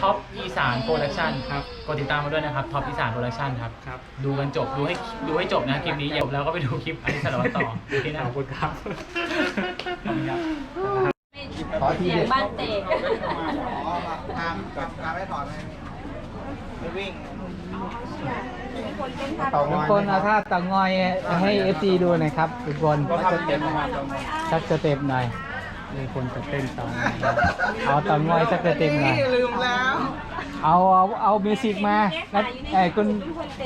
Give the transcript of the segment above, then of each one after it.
ท็อปอีสานโปรดักชันครับกดติดตามมาด้วยนะครับท็อปอีสานโปรดักชันครับ ครับ ดูกันจบดูให้ดูให้จบนะคลิปนี้จบแล้วก็ไปดูคลิปอันนี้สารวัตรต่อโอเคนะขอบคุณครับขอบคุณครับเสียงบ้านเตะตามตามไม่ถอดเลยไม่วิ่งทุกคนเอาท่าเต่างอยให้เอฟซีดูหน่อยครับทุกคนก็ทำเต็มมาสักสเต็ปหน่อย มีคนจะเต้นเต่างอยเอาเต่างอยสักสเต็ปหน่อยลืมแล้ว เอาเอาเอามิวสิกมานัดเอ้ยคุณ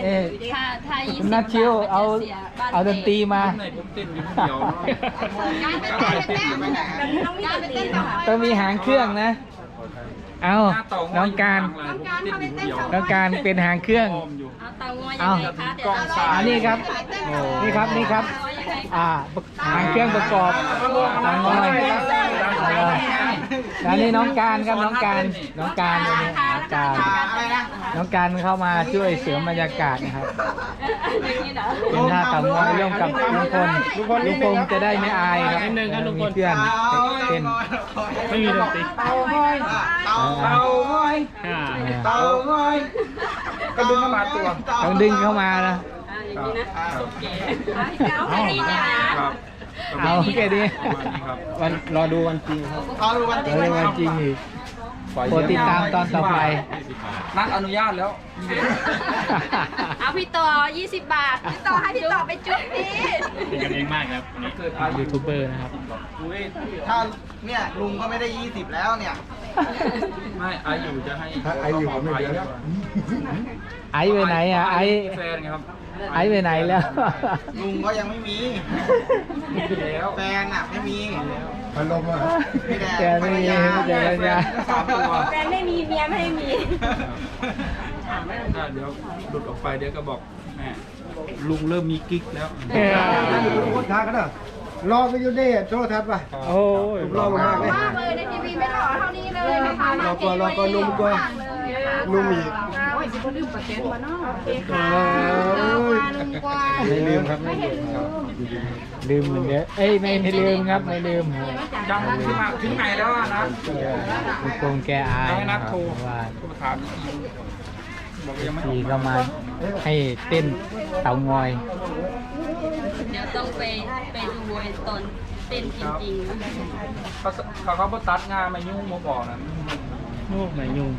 เอ้ยถ้าถ้ายี่คุณนัทชิวเอาเอาดนตรีมาไหนผมเต้นอยู่เดียวต้องมีดนตรีนะคะต้องมีหางเครื่องนะ เอาน้องการผมเต้นอยู่เดียวน้องการเป็นหางเครื่องอมอยู่ เอาเตางอยยังไงคะเดี๋ยวเราอันนี้ครับ นี่ครับนี่ครับ อ่าหางเครื่องประกอบเต่างอยแล้วนี่น้องการครับน้องการน้องการอันนี้น้องการอะไรนะน้องการเข้ามาช่วยเสริมบรรยากาศนะครับอย่างนี้เหรอเป็นท่าต่างอยร่วมกับลุงพลลุงพลลุงพลจะได้ไม่อายครับนิดนึงครับลุงพลมีเพื่อนเต้นไม่มีดนตรีเตาห้อยเตาเตาห้อยอ่าเตาห้อยก็ดึงเข้ามาตัวต้องดึงเข้ามานะ อ่าอย่างนี้นะเอาแค่นี้นะครับเอาแค่นี้ประมาณนี้ครับวันรอดูวันจริงครับเอาดูวันจริงรอดูวันจริงอีกโปรดติดตามตอนต่อไป นัดอนุญาตแล้ว เอาพี่ต่อ 20 บาท พี่ต่อให้พี่ต่อไปจุ๊บพี่เป็นกันเองมากครับวันนี้เกิดอายุยูทูบเบอร์นะครับอุ้ยถ้าเนี่ยลุงก็ไม่ได้ 20 แล้วเนี่ย ไม่อายุจะให้อายุผมไม่เยอะไอซ์ไปไหนอะไอซ์แฟนไงครับ ไอซ์ไปไหนแล้ว ลุงก็ยังไม่มีแล้วแฟนอะไม่มีพัดลมอะมีแต่แกไม่มีไม่เจอกันยาสามตัวแฟนไม่มีเมียไม่มีถ้าเดี๋ยวหลุดออกไปเดี๋ยวก็บอกแม่ลุงเริ่มมีกิ๊กแล้วเออคนทักกันอะรอไปอยู่นี่โทรทัศน์ป่ะโอ้ยรอมากเลยเลยในทีวีไม่หล่อเท่านี้เลยนะคะรอก่อนรอก่อนนุ่มก่อนนุ่มอีกโอ้ยสิ บลืมประเซ็นมาเนาะโอเคเอค่ะไม่ลืมครับไม่ลืมครับลืมเหมือนเดิมเอ้ยไม่ไม่ลืมครับไม่ลืมยังถึงมาถึงไหนแล้วอะนะลุงพงแกอายให้นันะดครับโทรว่าโทรถามอีกทีบอกยังไม่อทีอกก็มาให้เต้นเต่างอย เดี๋ยวต้องไปไปดูตอนเต้นจริงๆนะเขาเขาเขาบ่ตัดงานมายุ่งมาบอกนะนูกไหนยุ่ง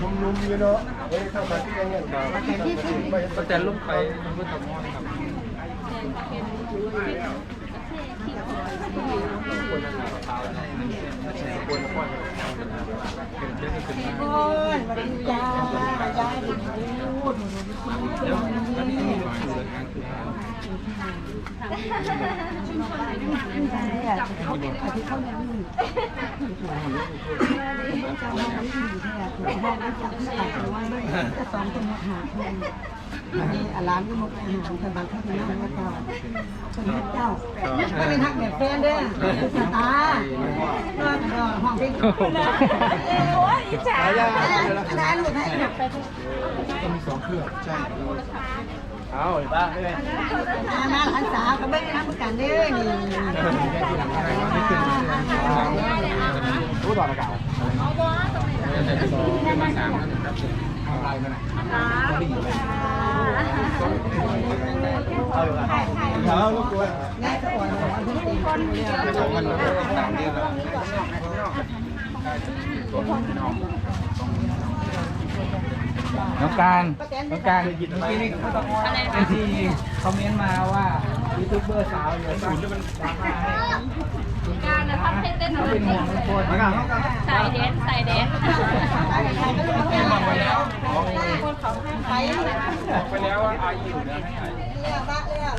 นุ่มๆอยู่เนาะเฮ้ยเข้ามาที่ยังเนี่ครับแต่ลุกไปมันก็ทำมอนครับ แล้วอันนี้มีอยู่เลยงานคืออาลามที่มุกอาหารสบายข้าวเหนียวแล้วเจ้าคนนี้เจ้าไม่เป็นทักแบบแฟนเด้อสตาร์นอนนอนห้องเพลงโอ้ยอิจฉาอะไรลูกให้หนักไปมีสองเครื่องใช่เอาหรือเปล่าอาณาหลานสาวก็ไม่ได้รับประกันเด้อนี่ รู้ต่อระเก่าเอาลูกกล้วยแม่ก็อ่อนอ่อนที่ตีคนเดียวสองมันสามเดือนแล้วน้องการน้องการเมื่อกี้นี่อะไรเอคะซีคอมเมนต์มาว่า ยูทูบเบอร์สาวอยู่ศูนย์จะเป็นการนะทำให้เต้นเขาเป็นห่วงทุกคนใส่เดนใส่เดนไปแล้วคนเขาให้ไปไปแล้วว่าอายุนะ